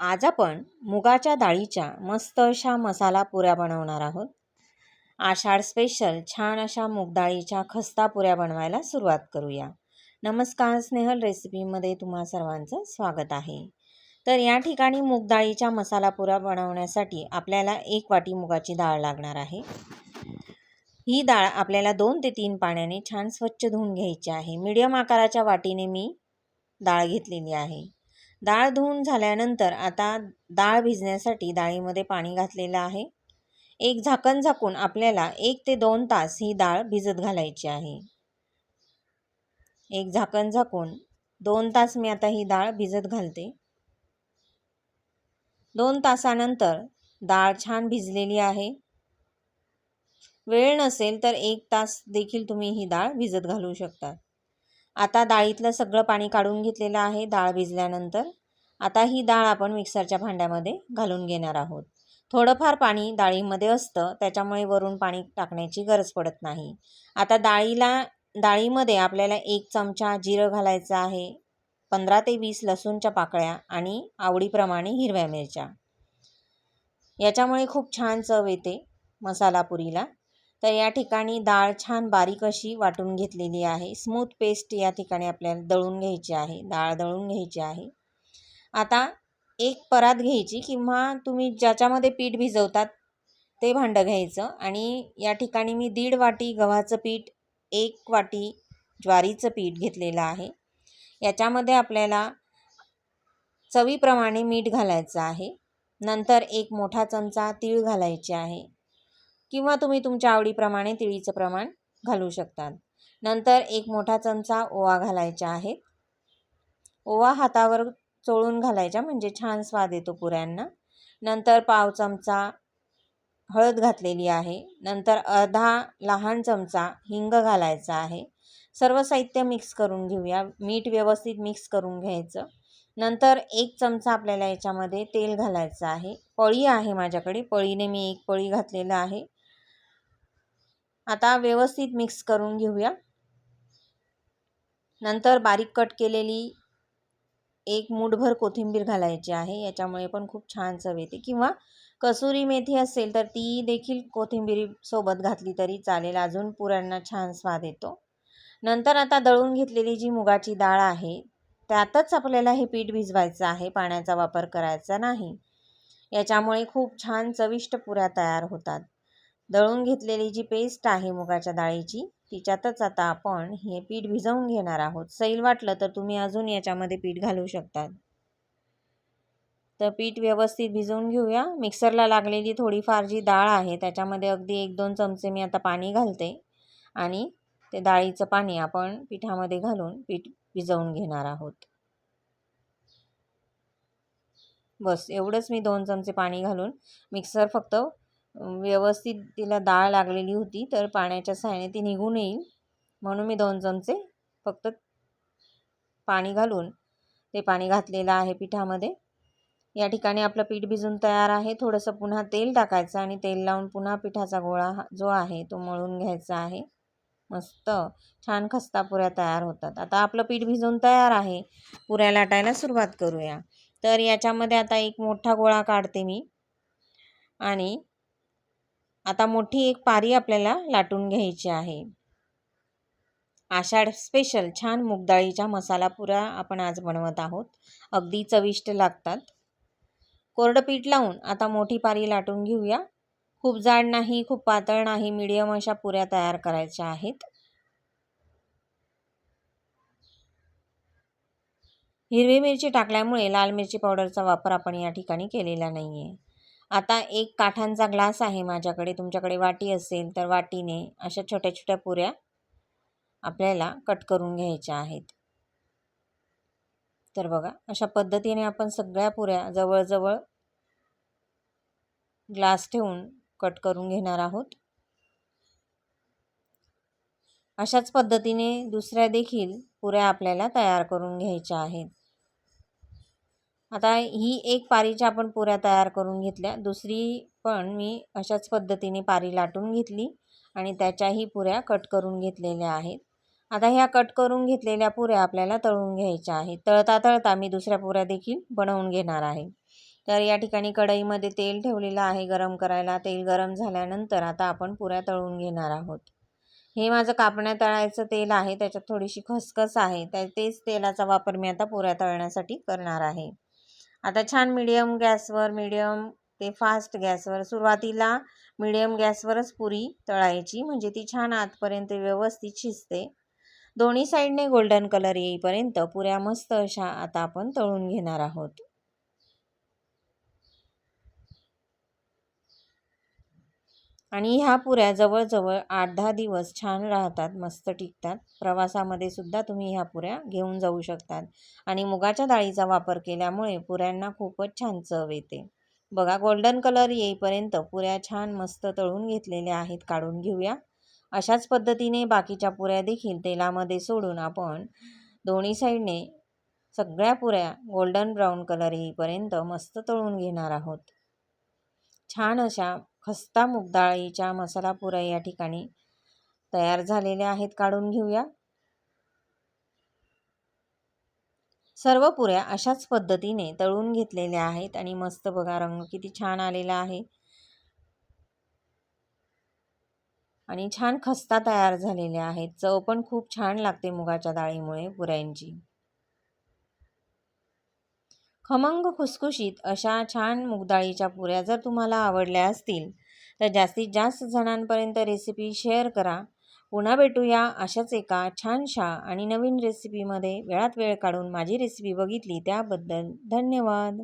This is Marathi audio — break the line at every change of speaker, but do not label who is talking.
आज आपण मुगाच्या डाळीच्या मस्त अशा मसाला पुऱ्या बनवणार आहोत. आषाढ स्पेशल छान अशा मुगडाळीच्या खस्ता पुऱ्या बनवायला सुरुवात करूया. नमस्कार स्नेहल रेसिपीमध्ये तुम्हा सर्वांचं स्वागत आहे. तर या ठिकाणी मुगडाळीच्या मसाला पुऱ्या बनवण्यासाठी आपल्याला एक वाटी मुगाची डाळ लागणार आहे. ही डाळ आपल्याला दोन ते तीन पाण्याने छान स्वच्छ धुवून घ्यायची आहे. मीडियम आकाराच्या वाटीने मी डाळ घेतलेली आहे. डाळ धुवून झाल्यानंतर आता डाळ भिजण्यासाठी डाळीमध्ये पाणी घातलेलं आहे. एक झाकण झाकून आपल्याला एक ते दोन तास ही डाळ भिजत घालायची आहे. एक झाकण झाकून दोन तास मी आता ही डाळ भिजत घालते. दोन तासानंतर डाळ छान भिजलेली आहे. वेळ नसेल तर एक तास देखील तुम्ही ही डाळ भिजत घालू शकता. आता डाळीतलं सगळं पाणी काढून घेतलेलं आहे डाळ भिजल्यानंतर. आता ही डाळ आपण मिक्सरच्या भांड्यामध्ये घालून घेणार आहोत. थोडंफार पाणी डाळीमध्ये असतं त्याच्यामुळे वरून पाणी टाकण्याची गरज पडत नाही. आता डाळीला डाळीमध्ये आपल्याला एक चमचा जिरं घालायचं आहे पंधरा ते वीस लसूणच्या पाकळ्या आणि आवडीप्रमाणे हिरव्या मिरच्या. याच्यामुळे खूप छान चव येते मसाला पुरीला. तर या ठिकाणी डाळ छान बारीक अशी वाटून घेतलेली आहे. स्मूथ पेस्ट या ठिकाणी आपल्याला दळून घ्यायची आहे. डाळ दळून घ्यायची आहे. आता एक परात घ्यायची किंवा तुम्ही ज्याच्यामध्ये पीठ भिजवतात ते भांडं घ्यायचं आणि या ठिकाणी मी दीड वाटी गव्हाचं पीठ एक वाटी ज्वारीचं पीठ घेतलेलं आहे. याच्यामध्ये आपल्याला चवीप्रमाणे मीठ घालायचं आहे. नंतर एक मोठा चमचा तीळ घालायचे आहे. किंवा तुम्ही तुमच्या आवडीप्रमाणे तिळीचं प्रमाण घालू शकतात. नंतर एक मोठा चमचा ओवा घालायचा आहे. ओवा हातावर चोळून घालायचा म्हणजे छान स्वाद येतो पुऱ्यांना. नंतर पाव चमचा हळद घातलेली आहे. नंतर अर्धा लहान चमचा हिंग घालायचा आहे. सर्व साहित्य मिक्स करून घेऊया. मीठ व्यवस्थित मिक्स करून घ्यायचं. नंतर एक चमचा आपल्याला याच्यामध्ये तेल घालायचं आहे. पळी आहे माझ्याकडे. पळीने मी एक पळी घातलेलं आहे. आता व्यवस्थित मिक्स करून घेऊया. नंतर बारीक कट केलेली एक मूठभर कोथिंबीर घालायची आहे. याच्यामुळे पण खूप छान चव येते. किंवा कसुरी मेथी असेल तर ती देखील कोथिंबीरीसोबत घातली तरी चालेल. अजून पुऱ्यांना छान स्वाद येतो. नंतर आता दळून घेतलेली जी मुगाची डाळ आहे त्यातच आपल्याला हे पीठ भिजवायचं आहे. पाण्याचा वापर करायचा नाही. याच्यामुळे खूप छान चविष्ट पुऱ्या तयार होतात. दळून घेतलेली जी पेस्ट आहे मुगाच्या डाळीची तिच्यातच आता आपण हे पीठ भिजवून घेणार आहोत. सैल वाटलं तर तुम्ही अजून याच्यामध्ये पीठ घालू शकतात. तर पीठ व्यवस्थित भिजवून घेऊया. मिक्सरला लागलेली थोडीफार जी डाळ आहे त्याच्यामध्ये अगदी एक दोन चमचे मी आता पाणी घालते आणि ते डाळीचं पाणी आपण पिठामध्ये घालून पीठ भिजवून घेणार आहोत. बस एवढंच मी दोन चमचे पाणी घालून मिक्सर फक्त व्यवस्थित तिला डाळ लागलेली होती तर पाण्याच्या सहाय्याने ती निघून येईल. म्हणून मी दोन चमचे फक्त पाणी घालून ते पाणी घातलेलं आहे पिठामध्ये. या ठिकाणी आपलं पीठ भिजून तयार आहे. थोडंसं पुन्हा तेल टाकायचं आणि तेल लावून पुन्हा पिठाचा गोळा जो आहे तो मळून घ्यायचा आहे. मस्त छान खस्ता पुऱ्या तयार होतात. आता आपलं पीठ भिजून तयार आहे. पुऱ्या लाटायला सुरुवात करूया. तर याच्यामध्ये आता एक मोठा गोळा काढते मी. आणि आता मोठी एक पारी आपल्याला लाटून घ्यायची आहे. आषाढ स्पेशल छान मुगडाळीच्या मसाला पुऱ्या आपण आज बनवत आहोत. अगदी चविष्ट लागतात. कोरडं पीठ लावून आता मोठी पारी लाटून घेऊया. खूप जाड नाही खूप पातळ नाही मिडियम अशा पुऱ्या तयार करायच्या आहेत. हिरवी मिरची टाकल्यामुळे लाल मिरची पावडरचा वापर आपण या ठिकाणी केलेला नाही आहे आता एक काठांचा ग्लास आहे माझ्याकडे तुमच्याकडे वाटी असेल तर वाटीने अशा छोट्या छोट्या पुऱ्या आपल्याला कट करून घ्यायच्या आहेत. तर बघा अशा पद्धतीने आपण सगळ्या पुऱ्या जवळजवळ ग्लास ठेवून कट करून घेणार आहोत. अशाच पद्धतीने दुसऱ्या देखील पुऱ्या आपल्याला तयार करून घ्यायच्या आहेत. आता ही एक पारीच्या आपण पुऱ्या तयार करून घेतल्या. दुसरी पण मी अशाच पद्धतीने पारी लाटून घेतली आणि त्याच्याही पुऱ्या कट करून घेतलेल्या आहेत. आता ह्या कट करून घेतलेल्या पुऱ्या आपल्याला तळून घ्यायच्या आहेत. तळता तळता मी दुसऱ्या पुऱ्या देखील बनवून घेणार आहे. तर या ठिकाणी कढईमध्ये तेल ठेवलेलं आहे गरम करायला. तेल गरम झाल्यानंतर आता आपण पुऱ्या तळून घेणार आहोत. हे माझं कापण्या तळायचं तेल आहे. त्याच्यात थोडीशी खसखस आहे. त्या तेच तेलाचा वापर मी आता पुऱ्या तळण्यासाठी करणार आहे. आता छान मिडियम गॅसवर मिडियम ते फास्ट गॅसवर सुरुवातीला मिडियम गॅसवरच पुरी तळायची. म्हणजे ती छान आतपर्यंत व्यवस्थित शिजते. दोन्ही साईडने गोल्डन कलर येईपर्यंत पुऱ्या मस्त अशा आता आपण तळून घेणार आहोत. आणि ह्या पुऱ्या जवळजवळ आठ दहा दिवस छान राहतात मस्त टिकतात. प्रवासामध्ये सुद्धा तुम्ही ह्या पुऱ्या घेऊन जाऊ शकतात. आणि मुगाच्या डाळीचा वापर केल्यामुळे पुऱ्यांना खूपच छान चव येते. बघा गोल्डन कलर येईपर्यंत पुऱ्या छान मस्त तळून घेतलेल्या आहेत काढून घेऊया. अशाच पद्धतीने बाकीच्या पुऱ्या देखील तेलामध्ये सोडून आपण दोन्ही साईडने सगळ्या पुऱ्या गोल्डन ब्राऊन कलर येईपर्यंत मस्त तळून घेणार आहोत. छान अशा खस्ता मुगडाळीच्या मसाला पुऱ्या या ठिकाणी तयार झालेल्या आहेत. काढून घेऊया. सर्व पुऱ्या अशाच पद्धतीने तळून घेतलेल्या आहेत आणि मस्त बघा रंग किती छान आलेला आहे. आणि छान खस्ता तयार झालेल्या आहेत. चव पण खूप छान लागते मुगाच्या डाळीमुळे पुऱ्यांची. खमंग खुसखुशीत अशा छान मुगडाळीच्या पुऱ्या जर तुम्हाला आवडल्या असतील तर जास्तीत जास्त जणांपर्यंत रेसिपी शेअर करा. पुन्हा भेटूया अशाच एका छानशा आणि नवीन रेसिपीमध्ये वेळात वेळ काढून माझी रेसिपी बघितली त्याबद्दल धन्यवाद.